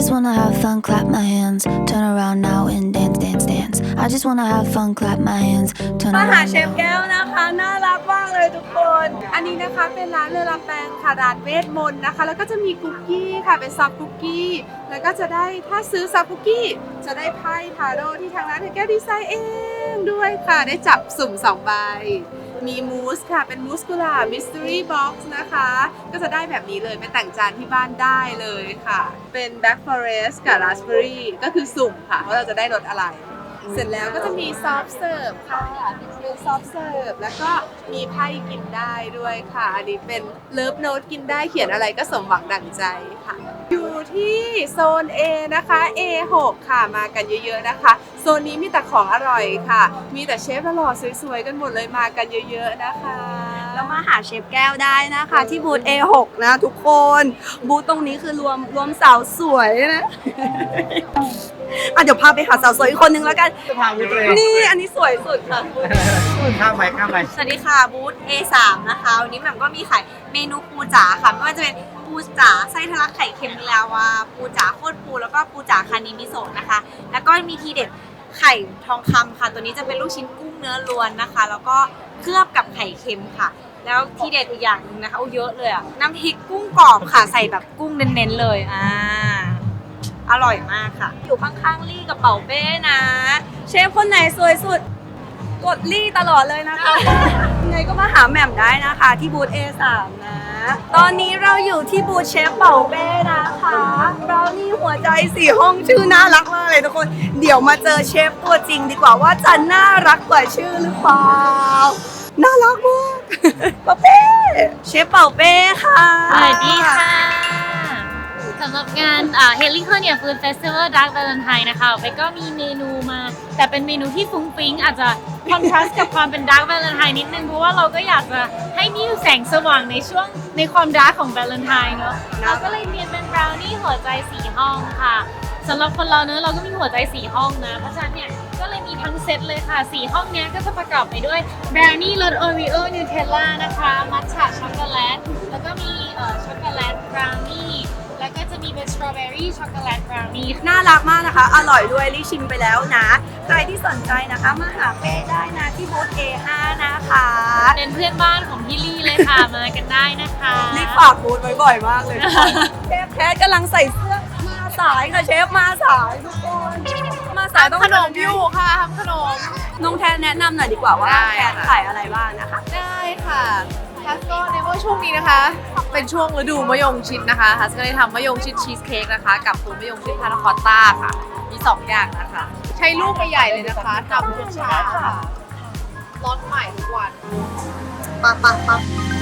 just wanna have fun, clap my hands, turn around now and dance, dance, dance. I just wanna have fun, clap my hands, turn มาหา around เชฟ now. แก้วนะคะ น่ารักมากเลยทุกคน อันนี้นะคะเป็นร้านเรือลำแปงค่ะร้านเวทมนต์นะคะ แล้วก็จะมีคุกกี้ค่ะเป็นซอฟต์คุกกี้ แล้วก็จะได้ถ้าซื้อซอฟต์คุกกี้ จะได้ไพ่ทาโร่ที่ทางร้านเธอแก้วดีไซน์เองด้วยค่ะ ได้จับสุ่มสองใบ มีมูสค่ะ เป็นมูสกุหลาบมิสต r รี่บ็อกซ์นะคะ ก็จะได้แบบนี้เลยไปแต่งจานที่บ้านได้เลยค่ะ เป็นแบ็กฟอเรสกับราสเบอร์รี่ก็คือสุ่มค่ะ ว่าเราจะได้รสอะไร เสร็จแล้วก็จะมีซอฟต์เสิร์ฟค่ะเป็นซอฟต์เสิร์ฟแล้วก็มีไพ่กินได้ด้วยค่ะ อันนี้เป็นเลิฟโน e กินได้เขียนอะไรก็สมหวังดั่งใจค่ะ อยู่ที่โซน A นะคะ A6 ค่ะมากันเยอะๆนะคะ โซนนี้มีแต่ของอร่อยค่ะ มีแต่เชฟหล่อๆสวยๆกันหมดเลยมากันเยอะๆนะคะแล้วมาหาเชฟแก้วได้นะคะ ที่บูธ A6 นะทุกคน บูธตรงนี้คือรวมรวมสาวสวยนะ อะเดี๋ยวพาไปหาสาวสวยอีกคนนึงแล้วกันทางไปเลยนี่อันนี้สวยสุดค่ะ ข้ามไปข้ามไปสวัสดีค่ะบูธ A3 นะคะวันนี้แหม่มก็มีขายเมนูปูจ๋าค่ะไม่ว่าจะเป็นปูจ๋าไส้ทะลักไข่เค็มลาวาปูจ๋าโคตรปูแล้วก็ปูจ๋าคานิมิโซะนะคะ แล้วก็มีทีเด็ดไข่ทองคำค่ะ ตัวนี้จะเป็นลูกชิ้นกุ้งเนื้อล้วนนะคะ แล้วก็เคลือบกับไข่เค็มค่ะ แล้วทีเด็ดอีกอย่างหนึงนะคะเอาเยอะเลยอะน้ำพริกกุ้งกรอบค่ะใส่แบบกุ้งเน้นๆเลยอ่า อร่อยมากค่ะ อยู่ข้างๆลี่กับเป๋าเป้นะ เชฟคนไหนสวยสุด กดลี่ตลอดเลยนะคะ ยังไงก็มาหาแหม่มได้นะคะ ที่บูธ A3 นะ ตอนนี้เราอยู่ที่บูธเชฟเป่าเป้นะคะเรานี่หัวใจสี่ห้องชื่อน่ารักมากเลยทุกคน เดี๋ยวมาเจอเชฟตัวจริงดีกว่าว่าจะน่ารักกว่าชื่อหรือเปล่า น่ารักมากเป่าเป้ เชฟเป่าเป้ค่ะ สวัสดีค่ะ สำหรับงานเฮลิคอนเนี่ยฟูดเฟสติวัลดักวาเลนไทน์นะคะไปก็มีเมนูมา แต่เป็นเมนูที่ฟุ้งฟิ้งอาจจะคอนทราสต์กับความเป็นดักวาเลนไทน์นิดนึงเพราะว่าเราก็อยากจะให้มีแสงสว่างในช่วงในความดักของวาเลนไทน์เนาะเราก็เลยเรียนเป็นบราวนี่หัวใจสีห้องค่ะสำหรับคนเราเนอะเราก็มีหัวใจสีห้องนะเพราะฉะนั้นเนี่ยก็เลยมีทั้งเซตเลยค่ะสีห้องเนี้ยก็จะประกอบไปด้วยบราวนี่รสโอรีโอนิวเทลล่านะคะมัทฉะช็อกโกแลตแล้วก็มีเอ่อช็อกโกแลตบราวนี่แล้วก็จะมี เป็นสตรอเบอรี่ช็อกโกแลตบราวนี่น่ารักมากนะคะ อร่อยด้วยรีชิมไปแล้วนะ ใครที่สนใจนะคะ มาหาเป้ได้นะที่บูธ A5 นะคะ เป็นเพื่อนบ้านของพี่ลี่เลยค่ะ มากันได้นะคะรีบฝากบูธไว้บ่อยมากเลยทุกคนเชฟแพทกำลังใส่เสื้อมาสายค่ะเชฟมาสายทุกคน มาสายต้องขนมอยู่ค่ะทำขนมน้องแทนแนะนำหน่อยดีกว่าว่าได้แทนค่ะขายอะไรบ้างนะคะ ได้ค่ะฮัสก็ในว่าช่วงนี้นะคะ เป็นช่วงฤดูมะยงชิดนะคะฮัสก็ได้ทำมะยงชิดชีสเค้กนะคะ กับตัวมะยงชิดพานาคอตต้าค่ะ มี 2 อย่างนะคะ ใช้ลูกใหญ่ๆเลยนะคะทำทุกเช้าค่ะร้อนใหม่ทุกวันปะปะปะ